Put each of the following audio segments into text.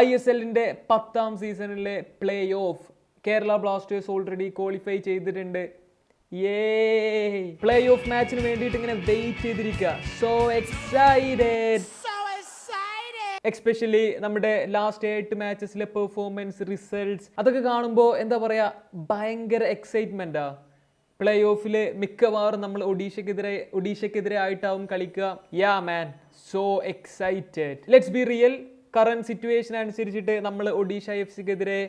I S എല്ലിന്റെ പത്താം സീസണിലെ play off Kerala Blasters already qualify ചെയ്തിട്ടുണ്ട്. ഏ പ്ലേ ഓഫ് മാച്ചിന് വേണ്ടിയിട്ട് ഇങ്ങനെ വെയിറ്റ് ചെയ്തിരിക്കുക സോ എക്സൈറ്റഡ് എക്സ്പെഷ്യലി നമ്മുടെ ലാസ്റ്റ് എട്ട് മാച്ചസിലെ പെർഫോമൻസ് റിസൾട്ട്സ് അതൊക്കെ കാണുമ്പോൾ എന്താ പറയുക ഭയങ്കര എക്സൈറ്റ്മെന്റാ പ്ലേ ഓഫിൽ മിക്കവാറും നമ്മൾ ഒഡീഷക്കെതിരെ ഒഡീഷക്കെതിരെ ആയിട്ടാവും കളിക്കുക. Yeah man so excited let's be real current situation അനുസരിച്ചിട്ട് നമ്മൾ ഒഡീഷ എഫ് സിക്കെതിരെ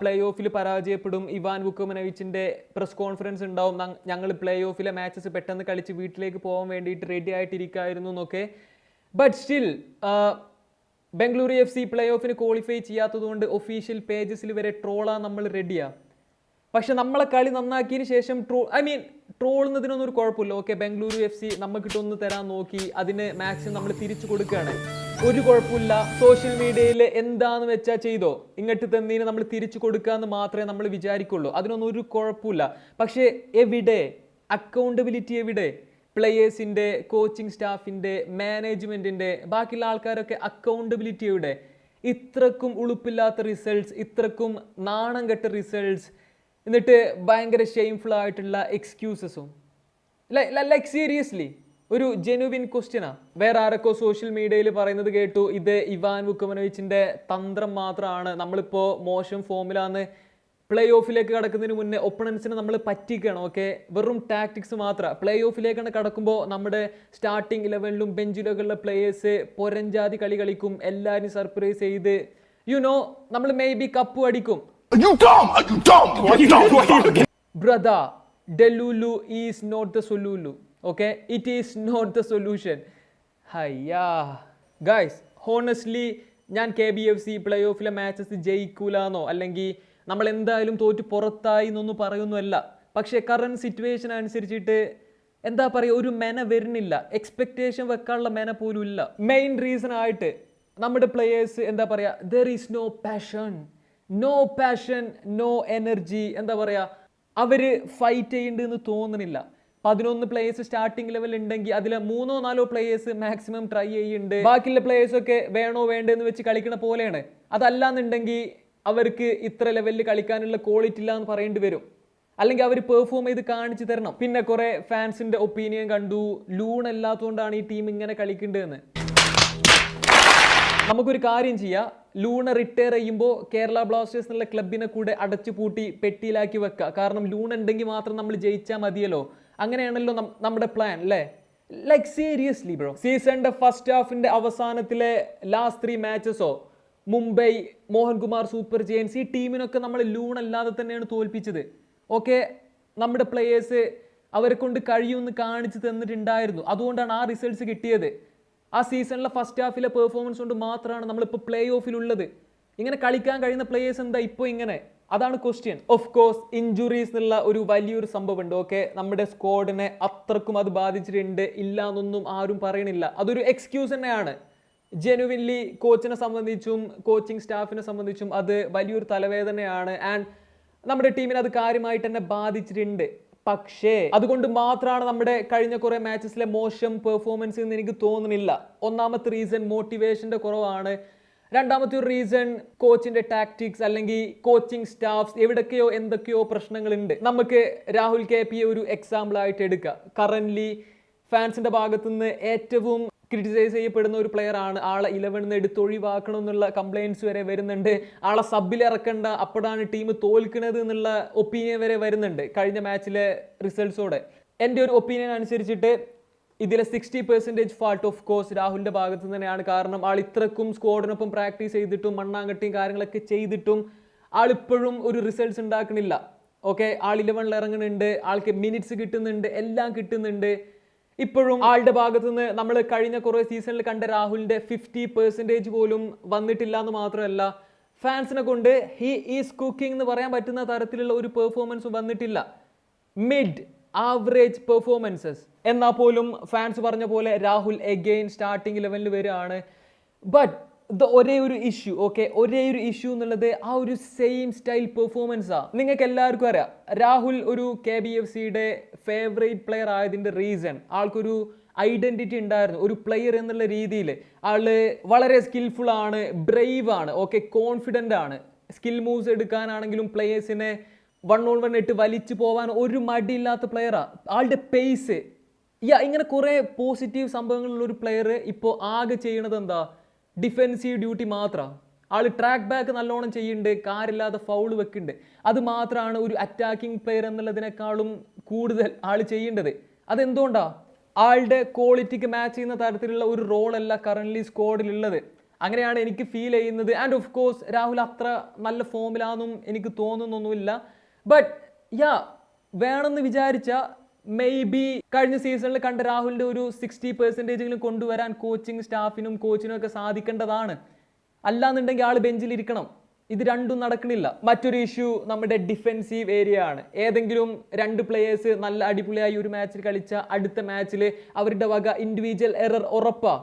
പ്ലേ ഓഫിൽ പരാജയപ്പെടും. ഇവാൻ വുക്കുമനവിച്ചിന്റെ പ്രസ് കോൺഫറൻസ് ഉണ്ടാവും. ഞങ്ങൾ പ്ലേ ഓഫിലെ മാച്ചസ് പെട്ടെന്ന് കളിച്ച് വീട്ടിലേക്ക് പോകാൻ വേണ്ടിയിട്ട് റെഡി ആയിട്ടിരിക്കായിരുന്നു എന്നൊക്കെ. But still Bengaluru F C play ഓഫിന് qualify ചെയ്യാത്തതുകൊണ്ട് ഒഫീഷ്യൽ പേജസിൽ വരെ ട്രോളാണ് നമ്മൾ റെഡിയാ പക്ഷെ നമ്മളെ കളി നന്നാക്കിയതിന് ശേഷം ട്രോ ഐ മീൻ ട്രോളുന്നതിനൊന്നും ഒരു കുഴപ്പമില്ല. ഓക്കെ ബംഗളൂരു എഫ് സി നമുക്കിട്ടൊന്ന് തരാൻ നോക്കി. അതിന് മാക്സിമം നമ്മൾ തിരിച്ചു കൊടുക്കുകയാണ്. ഒരു കുഴപ്പമില്ല. സോഷ്യൽ മീഡിയയിൽ എന്താന്ന് വെച്ചാൽ ചെയ്തോ? ഇങ്ങോട്ട് തന്നീന് നമ്മൾ തിരിച്ചു കൊടുക്കാന്ന് മാത്രമേ നമ്മൾ വിചാരിക്കുള്ളൂ. അതിനൊന്നും ഒരു കുഴപ്പമില്ല. പക്ഷേ എവിടെ? അക്കൗണ്ടബിലിറ്റി എവിടെ? പ്ലെയേഴ്സിന്റെ കോച്ചിങ് സ്റ്റാഫിന്റെ മാനേജ്മെന്റിന്റെ ബാക്കിയുള്ള ആൾക്കാരൊക്കെ അക്കൗണ്ടബിലിറ്റി എവിടെ? ഇത്രക്കും ഉളുപ്പില്ലാത്ത റിസൾട്ട്സ് ഇത്രക്കും നാണം കെട്ട റിസൾട്ട്സ് എന്നിട്ട് ഭയങ്കര ഷെയിംഫുൾ ആയിട്ടുള്ള എക്സ്ക്യൂസസും ലൈക്ക് സീരിയസ്ലി ഒരു ജെനുവിൻ ക്വസ്റ്റ്യനാ വേറെ ആരൊക്കെ സോഷ്യൽ മീഡിയയിൽ പറയുന്നത് കേട്ടു ഇത് ഇവാൻ വുക്കമനോവിച്ചിന്റെ തന്ത്രം മാത്രമാണ് നമ്മളിപ്പോ മോശം ഫോമിലാന്ന് പ്ലേ ഓഫിലേക്ക് കടക്കുന്നതിന് മുന്നേ ഒപ്പണൻസിനെ നമ്മൾ പറ്റിക്കണം ഓക്കെ വെറും ടാക്ടിക്സ് മാത്രം. പ്ലേ ഓഫിലേക്കാണ് കടക്കുമ്പോൾ നമ്മുടെ സ്റ്റാർട്ടിംഗ് ഇലവനിലും ബെഞ്ചിലൊക്കെയുള്ള പ്ലേയേഴ്സ് പൊരഞ്ചാതി കളി കളിക്കും എല്ലാവരും സർപ്രൈസ് ചെയ്ത്. യു നോ നമ്മൾ മേ ബി കപ്പ് അടിക്കും brother delulu is not the You okay? It is not the solution. ഹയ്യാ ഗൈസ് ഹോണസ്റ്റ്ലി ഞാൻ K B F C play ഓഫിലെ matches ജയിക്കൂലെന്നോ? അല്ലെങ്കിൽ നമ്മൾ എന്തായാലും തോറ്റ് പുറത്തായി എന്നൊന്നും പറയുന്നല്ല പക്ഷേ കറണ്ട് സിറ്റുവേഷൻ അനുസരിച്ചിട്ട് എന്താ പറയുക ഒരു മെന വരുന്നില്ല. എക്സ്പെക്റ്റേഷൻ വെക്കാനുള്ള മെന പോലും ഇല്ല. മെയിൻ റീസൺ ആയിട്ട് നമ്മുടെ പ്ലേയേഴ്സ് എന്താ പറയുക there is no passion no passion no energy എന്താ പറയുക അവർ ഫൈറ്റ് ചെയ്യുന്നുണ്ടെന്ന് തോന്നുന്നില്ല പതിനൊന്ന് പ്ലേയേഴ്സ് സ്റ്റാർട്ടിംഗ് ലെവൽ ഉണ്ടെങ്കിൽ അതിൽ മൂന്നോ നാലോ പ്ലേയേഴ്സ് മാക്സിമം ട്രൈ ചെയ്യുന്നുണ്ട്. ബാക്കിയുള്ള പ്ലേയേഴ്സ് ഒക്കെ വേണോ വേണ്ടെന്ന് വെച്ച് കളിക്കണ പോലെയാണ്. അതല്ലാന്നുണ്ടെങ്കിൽ അവർക്ക് ഇത്ര ലെവലിൽ കളിക്കാനുള്ള ക്വാളിറ്റി ഇല്ല എന്ന് പറയേണ്ടി വരും. അല്ലെങ്കിൽ അവർ പെർഫോം ചെയ്ത് കാണിച്ചു തരണം. പിന്നെ കുറെ ഫാൻസിന്റെ ഒപ്പീനിയൻ കണ്ടു. ലൂൺ അല്ലാത്തതുകൊണ്ടാണ് ഈ ടീം ഇങ്ങനെ കളിക്കേണ്ടതെന്ന് നമുക്കൊരു കാര്യം ചെയ്യാം. ലൂണ റിട്ടയർ ചെയ്യുമ്പോൾ കേരള ബ്ലാസ്റ്റേഴ്സ് എന്നുള്ള ക്ലബിനെ കൂടെ അടച്ചു പൂട്ടി പെട്ടിയിലാക്കി വെക്കുക കാരണം ലൂൺ ഉണ്ടെങ്കിൽ മാത്രം നമ്മൾ ജയിച്ചാൽ മതിയല്ലോ. അങ്ങനെയാണല്ലോ നമ്മുടെ പ്ലാൻ അല്ലേ ലൈക്ക് സീരിയസ്ലി ബ്രോ സീസണിന്റെ ഫസ്റ്റ് ഹാഫിന്റെ അവസാനത്തിലെ ലാസ്റ്റ് ത്രീ മാച്ചസോ മുംബൈ മോഹൻകുമാർ സൂപ്പർ ജയൻസ് ഈ ടീമിനൊക്കെ നമ്മൾ ലൂൺ അല്ലാതെ തന്നെയാണ് തോൽപ്പിച്ചത്. ഓക്കെ നമ്മുടെ പ്ലേയേഴ്സ് അവരെ കൊണ്ട് കഴിയുമെന്ന് കാണിച്ചു തന്നിട്ടുണ്ടായിരുന്നു. അതുകൊണ്ടാണ് ആ റിസൾട്ട്സ് കിട്ടിയത്. ആ സീസണിലെ ഫസ്റ്റ് ഹാഫിലെ പെർഫോമൻസ് കൊണ്ട് മാത്രമാണ് നമ്മളിപ്പോൾ പ്ലേ ഓഫിലുള്ളത് ഇങ്ങനെ കളിക്കാൻ കഴിയുന്ന പ്ലേയേഴ്സ് എന്താ ഇപ്പോൾ ഇങ്ങനെ? അതാണ് ക്വസ്റ്റ്യൻ ഓഫ് കോഴ്സ് ഇഞ്ചുറീസ് എന്നുള്ള ഒരു വലിയൊരു സംഭവം ഉണ്ട് ഓക്കെ നമ്മുടെ സ്ക്വാഡിനെ അത്രക്കും അത് ബാധിച്ചിട്ടുണ്ട്. ഇല്ല എന്നൊന്നും ആരും പറയണില്ല. അതൊരു എക്സ്ക്യൂസ് തന്നെയാണ്. ജെനുവിൻലി കോച്ചിനെ സംബന്ധിച്ചും കോച്ചിങ് സ്റ്റാഫിനെ സംബന്ധിച്ചും അത് വലിയൊരു തലവേദനയാണ്. ആൻഡ് നമ്മുടെ ടീമിനെ അത് കാര്യമായിട്ട് തന്നെ ബാധിച്ചിട്ടുണ്ട്. പക്ഷേ അതുകൊണ്ട് മാത്രമാണ് നമ്മുടെ കഴിഞ്ഞ കുറേ മാച്ചസിലെ മോശം പെർഫോമൻസ് എന്ന് എനിക്ക് തോന്നുന്നില്ല ഒന്നാമത്തെ റീസൺ മോട്ടിവേഷന്റെ കുറവാണ്. രണ്ടാമത്തെ ഒരു റീസൺ കോച്ചിന്റെ ടാക്ടിക്സ് അല്ലെങ്കിൽ കോച്ചിങ് സ്റ്റാഫ്സ് എവിടൊക്കെയോ എന്തൊക്കെയോ പ്രശ്നങ്ങളുണ്ട്. നമുക്ക് രാഹുൽ കെ പി ഒരു എക്സാമ്പിൾ ആയിട്ട് എടുക്കാം. കറന്റ്ലി ഫാൻസിന്റെ ഭാഗത്തുനിന്ന് ഏറ്റവും ക്രിറ്റിസൈസ് ചെയ്യപ്പെടുന്ന ഒരു പ്ലെയർ ആണ്. ആളെ ഇലവനിൽ നിന്ന് എടുത്ത് ഒഴിവാക്കണം എന്നുള്ള കംപ്ലയിൻസ് വരെ വരുന്നുണ്ട്. ആളെ സബിൽ ഇറക്കണ്ട അപ്പോഴാണ് ടീം തോൽക്കുന്നത് എന്നുള്ള ഒപ്പീനിയൻ വരെ വരുന്നുണ്ട്. കഴിഞ്ഞ മാച്ചിലെ റിസൾട്ട്സോടെ എന്റെ ഒരു ഒപ്പീനിയൻ അനുസരിച്ചിട്ട് ഇതിലെ sixty percentage fault of course രാഹുലിന്റെ ഭാഗത്ത് തന്നെയാണ്. കാരണം ആൾ ഇത്രക്കും സ്ക്വാഡിനൊപ്പം പ്രാക്ടീസ് ചെയ്തിട്ടും മണ്ണാങ്കട്ടിയും കാര്യങ്ങളൊക്കെ ചെയ്തിട്ടും ആളിപ്പോഴും ഒരു റിസൾട്ട്സ് ഉണ്ടാക്കണില്ല. ഓക്കെ ആൾ ഇലവനിൽ ഇറങ്ങുന്നുണ്ട് ആൾക്ക് മിനിറ്റ്സ് കിട്ടുന്നുണ്ട് എല്ലാം കിട്ടുന്നുണ്ട്. ഇപ്പോഴും ആളുടെ ഭാഗത്ത് നിന്ന് നമ്മൾ കഴിഞ്ഞ കുറേ സീസണിൽ കണ്ട രാഹുലിന്റെ ഫിഫ്റ്റി പെർസെന്റേജ് പോലും വന്നിട്ടില്ല എന്ന് മാത്രമല്ല ഫാൻസിനെ കൊണ്ട് ഹി ഈസ് കുക്കിംഗ് എന്ന് പറയാൻ പറ്റുന്ന തരത്തിലുള്ള ഒരു പെർഫോമൻസ് വന്നിട്ടില്ല. മിഡ് ആവറേജ് പെർഫോമൻസസ് എന്നാൽ പോലും ഫാൻസ് പറഞ്ഞ പോലെ രാഹുൽ എഗെയിൻ സ്റ്റാർട്ടിംഗ് ലെവലിൽ വരികയാണ്. ബട്ട് ദ ഒരേ ഒരു ഇഷ്യൂ ഓക്കെ ഒരേ ഒരു ഇഷ്യൂ എന്നുള്ളത് ആ ഒരു സെയിം സ്റ്റൈൽ പെർഫോമൻസാണ് നിങ്ങൾക്ക് എല്ലാവർക്കും അറിയാം. രാഹുൽ ഒരു കെ ബി എഫ് സിയുടെ ഫേവറേറ്റ് പ്ലെയർ ആയതിന്റെ റീസൺ ആൾക്കൊരു ഐഡന്റിറ്റി ഉണ്ടായിരുന്നു. ഒരു പ്ലെയർ എന്നുള്ള രീതിയിൽ ആൾ വളരെ സ്കിൽഫുൾ ആണ് ബ്രേവ് ആണ് ഓക്കെ കോൺഫിഡന്റ് ആണ്. സ്കിൽ മൂവ്സ് എടുക്കാനാണെങ്കിലും പ്ലേയേഴ്സിനെ വൺ ഓൺ വൺ ഇട്ട് വലിച്ചു പോവാൻ ഒരു മടിയില്ലാത്ത പ്ലെയറാണ് ആളുടെ പേസ് യാ ഇങ്ങനെ കുറേ പോസിറ്റീവ് സംഭവങ്ങളുള്ള ഒരു പ്ലെയർ ഇപ്പോൾ ആകെ ചെയ്യണത് എന്താ? ഡിഫെൻസീവ് ഡ്യൂട്ടി മാത്രമാണ് ആൾ ട്രാക്ക് ബാക്ക് നല്ലോണം ചെയ്യുന്നുണ്ട് കാറില്ലാതെ ഫൗൾ വെക്കുന്നുണ്ട് അത് മാത്രമാണ് ഒരു അറ്റാക്കിംഗ് പ്ലെയർ എന്നുള്ളതിനേക്കാളും കൂടുതൽ ആൾ ചെയ്യേണ്ടത്. അതെന്തുകൊണ്ടാണ് ആളുടെ ക്വാളിറ്റിക്ക് മാച്ച് ചെയ്യുന്ന തരത്തിലുള്ള ഒരു റോളല്ല കറന്റ്ലി സ്ക്വാഡിലുള്ളത് അങ്ങനെയാണ് എനിക്ക് ഫീൽ ചെയ്യുന്നത്. ആൻഡ് ഓഫ് കോഴ്സ് രാഹുൽ അത്ര നല്ല ഫോമിലാണെന്നും എനിക്ക് തോന്നുന്നൊന്നുമില്ല. ബട്ട് യാ വേണമെന്ന് വിചാരിച്ച മേ ബി കഴിഞ്ഞ സീസണിൽ കണ്ട രാഹുലിന്റെ ഒരു സിക്സ്റ്റി പെർസെന്റേജെങ്കിലും കൊണ്ടുവരാൻ കോച്ചിങ് സ്റ്റാഫിനും കോച്ചിനും ഒക്കെ സാധിക്കേണ്ടതാണ്. അല്ലാന്നുണ്ടെങ്കിൽ ആൾ ബെഞ്ചിൽ ഇരിക്കണം. ഇത് രണ്ടും നടക്കണില്ല. മറ്റൊരു ഇഷ്യൂ നമ്മുടെ ഡിഫെൻസീവ് ഏരിയ ആണ്. ഏതെങ്കിലും രണ്ട് പ്ലേയേഴ്സ് നല്ല അടിപൊളിയായി ഒരു മാച്ചിൽ കളിച്ച അടുത്ത മാച്ചിൽ അവരുടെ വക ഇൻഡിവിജ്വൽ എറർ ഉറപ്പാ.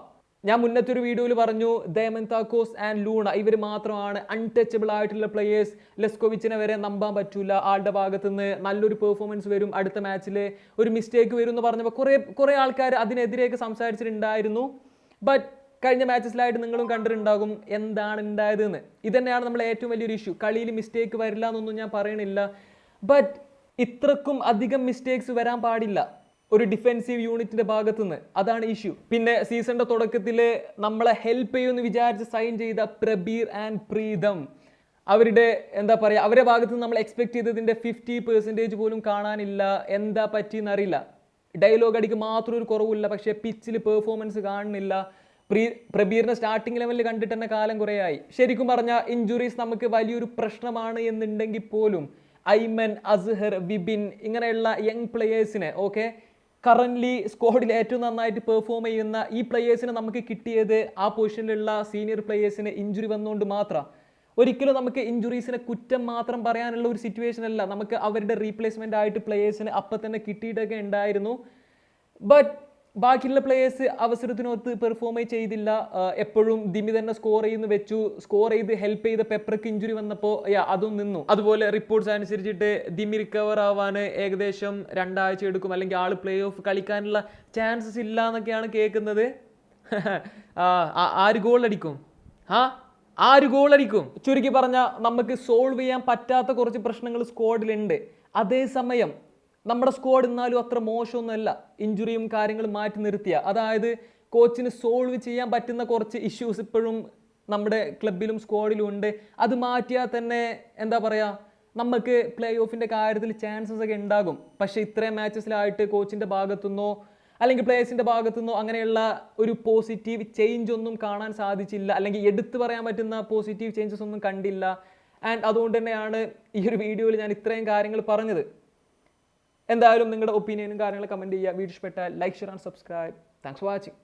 ഞാൻ മുന്നത്തെ ഒരു വീഡിയോയിൽ പറഞ്ഞു ദേമൻ താക്കോസ് ആൻഡ് ലൂണ ഇവർ മാത്രമാണ് അൺടച്ചബിൾ ആയിട്ടുള്ള പ്ലേയേഴ്സ് ലെസ്കോവിച്ചിനെ വരെ നമ്പാൻ പറ്റൂല. ആളുടെ ഭാഗത്തു നിന്ന് നല്ലൊരു പെർഫോമൻസ് വരും. അടുത്ത മാച്ചിൽ ഒരു മിസ്റ്റേക്ക് വരും എന്ന് പറഞ്ഞപ്പോൾ കുറേ കുറേ ആൾക്കാർ അതിനെതിരെയൊക്കെ സംസാരിച്ചിട്ടുണ്ടായിരുന്നു. ബട്ട് കഴിഞ്ഞ മാച്ചസിലായിട്ട് നിങ്ങളും കണ്ടിട്ടുണ്ടാകും എന്താണ് ഉണ്ടായതെന്ന്. ഇതന്നെയാണ് നമ്മളെ ഏറ്റവും വലിയൊരു ഇഷ്യൂ കളിയിൽ മിസ്റ്റേക്ക് വരില്ല എന്നൊന്നും ഞാൻ പറയണില്ല. ബട്ട് ഇത്രക്കും അധികം മിസ്റ്റേക്സ് വരാൻ പാടില്ല. ഒരു ഡിഫെൻസീവ് യൂണിറ്റിന്റെ ഭാഗത്തു നിന്ന് അതാണ് ഇഷ്യൂ പിന്നെ സീസണിന്റെ തുടക്കത്തിൽ നമ്മളെ ഹെൽപ്പ് ചെയ്യുമെന്ന് വിചാരിച്ച് സൈൻ ചെയ്ത പ്രബീർ ആൻഡ് പ്രീതം. അവരുടെ എന്താ പറയുക അവരുടെ ഭാഗത്ത് നമ്മൾ എക്സ്പെക്ട് ചെയ്തതിന്റെ ഫിഫ്റ്റി പെർസെന്റേജ് പോലും കാണാനില്ല. എന്താ പറ്റിയെന്ന് അറിയില്ല. ഡയലോഗ് അടിക്ക് മാത്രം ഒരു കുറവില്ല പക്ഷേ പിച്ചിൽ പെർഫോമൻസ് കാണുന്നില്ല. പ്രീ പ്രബീറിനെ സ്റ്റാർട്ടിംഗ് ലെവലിൽ കണ്ടിട്ട് തന്നെ കാലം കുറേയായി. ശരിക്കും പറഞ്ഞാൽ ഇഞ്ചുറീസ് നമുക്ക് വലിയൊരു പ്രശ്നമാണ് എന്നുണ്ടെങ്കിൽ പോലും ഐമൻ അസ്ഹർ വിബിൻ ഇങ്ങനെയുള്ള യങ് പ്ലെയേഴ്സിനെ ഓക്കെ കറന്റ്ലി സ്ക്വാഡിൽ ഏറ്റവും നന്നായിട്ട് പെർഫോം ചെയ്യുന്ന ഈ പ്ലെയേഴ്സിനെ നമുക്ക് കിട്ടിയത് ആ പൊസിഷനിലുള്ള സീനിയർ പ്ലെയേഴ്സിന് ഇഞ്ചുറി വന്നുകൊണ്ട് മാത്രം. ഒരിക്കലും നമുക്ക് ഇഞ്ചുറീസിനെ കുറ്റം മാത്രം പറയാനുള്ള ഒരു സിറ്റുവേഷൻ അല്ല. നമുക്ക് അവരുടെ റീപ്ലേസ്മെന്റ് ആയിട്ട് പ്ലെയേഴ്സിന് അപ്പം തന്നെ കിട്ടിയിട്ടൊക്കെ ഉണ്ടായിരുന്നു. ബട്ട് ബാക്കിയുള്ള പ്ലേയേഴ്സ് അവസരത്തിനൊത്ത് പെർഫോം ചെയ്തില്ല. എപ്പോഴും ദിമി തന്നെ സ്കോർ ചെയ്യുന്ന വെച്ചു. സ്കോർ ചെയ്ത് ഹെൽപ്പ് ചെയ്ത പെപ്പർക്ക് ഇഞ്ചുറി വന്നപ്പോൾ അതും നിന്നു. അതുപോലെ റിപ്പോർട്ട്സ് അനുസരിച്ചിട്ട് ദിമി റിക്കവർ ആവാൻ ഏകദേശം രണ്ടാഴ്ച എടുക്കും. അല്ലെങ്കിൽ ആൾ പ്ലേ ഓഫ് കളിക്കാനുള്ള ചാൻസസ് ഇല്ല എന്നൊക്കെയാണ് കേൾക്കുന്നത് ആര് ഗോൾ അടിക്കും? ആ ആര് ഗോൾ അടിക്കും? ചുരുക്കി പറഞ്ഞാൽ നമുക്ക് സോൾവ് ചെയ്യാൻ പറ്റാത്ത കുറച്ച് പ്രശ്നങ്ങൾ സ്ക്വാഡിലുണ്ട് അതേസമയം നമ്മുടെ സ്ക്വാഡ് എന്നാലും അത്ര മോശമൊന്നുമല്ല. ഇഞ്ചുറിയും കാര്യങ്ങളും മാറ്റി നിർത്തിയ. അതായത് കോച്ചിന് സോൾവ് ചെയ്യാൻ പറ്റുന്ന കുറച്ച് ഇഷ്യൂസ് ഇപ്പോഴും നമ്മുടെ ക്ലബിലും സ്ക്വാഡിലും ഉണ്ട്. അത് മാറ്റിയാൽ തന്നെ എന്താ പറയുക നമുക്ക് പ്ലേ ഓഫിന്റെ കാര്യത്തിൽ ചാൻസസ് ഒക്കെ ഉണ്ടാകും. പക്ഷേ ഇത്രയും മാച്ചസിലായിട്ട് കോച്ചിന്റെ ഭാഗത്തുനിന്നോ അല്ലെങ്കിൽ പ്ലേയേഴ്സിന്റെ ഭാഗത്തുനിന്നോ അങ്ങനെയുള്ള ഒരു പോസിറ്റീവ് ചേഞ്ച് ഒന്നും കാണാൻ സാധിച്ചില്ല. അല്ലെങ്കിൽ എടുത്തു പറയാൻ പറ്റുന്ന പോസിറ്റീവ് ചേഞ്ചസ് ഒന്നും കണ്ടില്ല. ആൻഡ് അതുകൊണ്ട് തന്നെയാണ് ഈ ഒരു വീഡിയോയിൽ ഞാൻ ഇത്രയും കാര്യങ്ങൾ പറഞ്ഞത്. എന്തായാലും നിങ്ങളുടെ ഒപ്പീനിയനും കാര്യങ്ങളും കമന്റ് ചെയ്യുക. വീഡിയോ ഇഷ്ടപ്പെട്ടാൽ like share and subscribe thanks for watching